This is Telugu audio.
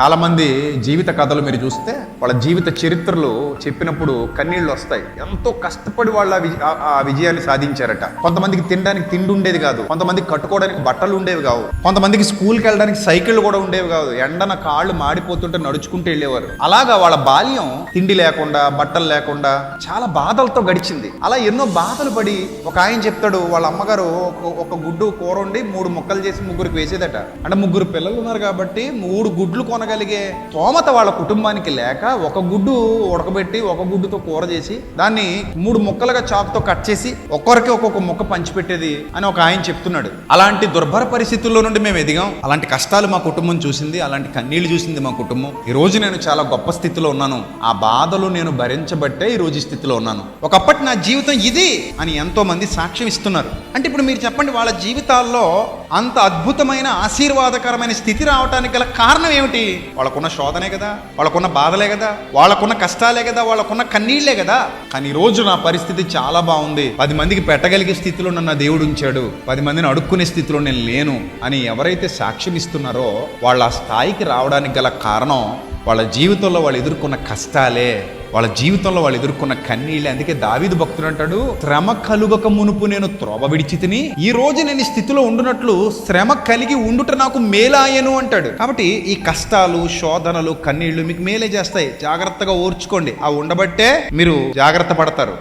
చాలా మంది జీవిత కథలు మీరు చూస్తే వాళ్ళ జీవిత చరిత్రలు చెప్పినప్పుడు కన్నీళ్ళు వస్తాయి. ఎంతో కష్టపడి వాళ్ళ ఆ- విజయాన్ని సాధించారట. కొంతమందికి తినడానికి తిండి ఉండేది కాదు. కొంతమందికి కట్టుకోవడానికి బట్టలు ఉండేవి కావు. కొంతమందికి స్కూల్కి వెళ్ళడానికి సైకిళ్ళు కూడా ఉండేవి కాదు. ఎండన కాళ్ళు మాడిపోతుంటే నడుచుకుంటూ వెళ్ళేవారు. అలాగా వాళ్ళ బాల్యం తిండి లేకుండా బట్టలు లేకుండా చాలా బాధలతో గడిచింది. అలా ఎన్నో బాధలు పడి ఒక ఆయన చెప్తాడు వాళ్ళ అమ్మగారు ఒక- గుడ్డు కూర వండి మూడు ముక్కలు చేసి ముగ్గురికి వేసేదట. అంటే ముగ్గురు పిల్లలు ఉన్నారు కాబట్టి మూడు గుడ్లు కొనగలిగే తోమత వాళ్ళ కుటుంబానికి లేక ఒక గుడ్డు ఉడకబెట్టి ఒక గుడ్డుతో కూర చేసి దాన్ని మూడు ముక్కలుగా చాకుతో కట్ చేసి ఒక్కొక్కరికి ఒక్కొక్క ముక్క పంచిపెట్టేది అని ఒక ఆయన చెప్తున్నాడు. అలాంటి దుర్భర పరిస్థితుల్లో నుండి మేము ఎదిగాం. అలాంటి కష్టాలు మా కుటుంబం చూసింది అలాంటి కన్నీళ్ళు చూసింది మా కుటుంబం. ఈ రోజు నేను చాలా గొప్ప స్థితిలో ఉన్నాను. ఆ బాధలు నేను భరించబట్టే ఈ రోజు స్థితిలో ఉన్నాను. ఒకప్పటి నా జీవితం ఇది అని ఎంతో మంది సాక్ష్యం ఇస్తున్నారు. అంటే ఇప్పుడు మీరు చెప్పండి వాళ్ళ జీవితాల్లో అంత అద్భుతమైన ఆశీర్వాదకరమైన స్థితి రావడానికి గల కారణం ఏమిటి? వాళ్ళకున్న శోధనే కదా వాళ్ళకున్న బాధలే కదా వాళ్ళకున్న కష్టాలే కదా వాళ్ళకున్న కన్నీళ్ళే కదా. కానీ ఈరోజు రోజు నా పరిస్థితి చాలా బాగుంది. పది మందికి పెట్టగలిగే స్థితిలో నన్ను దేవుడు ఉంచాడు. పది మందిని అడుక్కునే స్థితిలో నేను లేను అని ఎవరైతే సాక్ష్యం ఇస్తున్నారో వాళ్ళ స్థాయికి రావడానికి గల కారణం వాళ్ళ జీవితంలో వాళ్ళు ఎదుర్కొన్న కష్టాలే. వాళ్ళ జీవితంలో వాళ్ళు ఎదుర్కొన్న కన్నీళ్ళే. అందుకే దావీదు భక్తుడు అంటాడు శ్రమ కలుగక మునుపు నేను త్రోవ విడిచి తిని ఈ రోజు నేను స్థితిలో ఉండునట్లు శ్రమ కలిగి ఉండుట నాకు మేలాయను అంటాడు. కాబట్టి ఈ కష్టాలు శోధనలు కన్నీళ్ళు మీకు మేలే చేస్తాయి. జాగ్రత్తగా ఓర్చుకోండి. ఆ ఉండబట్టే మీరు జాగ్రత్త పడతారు.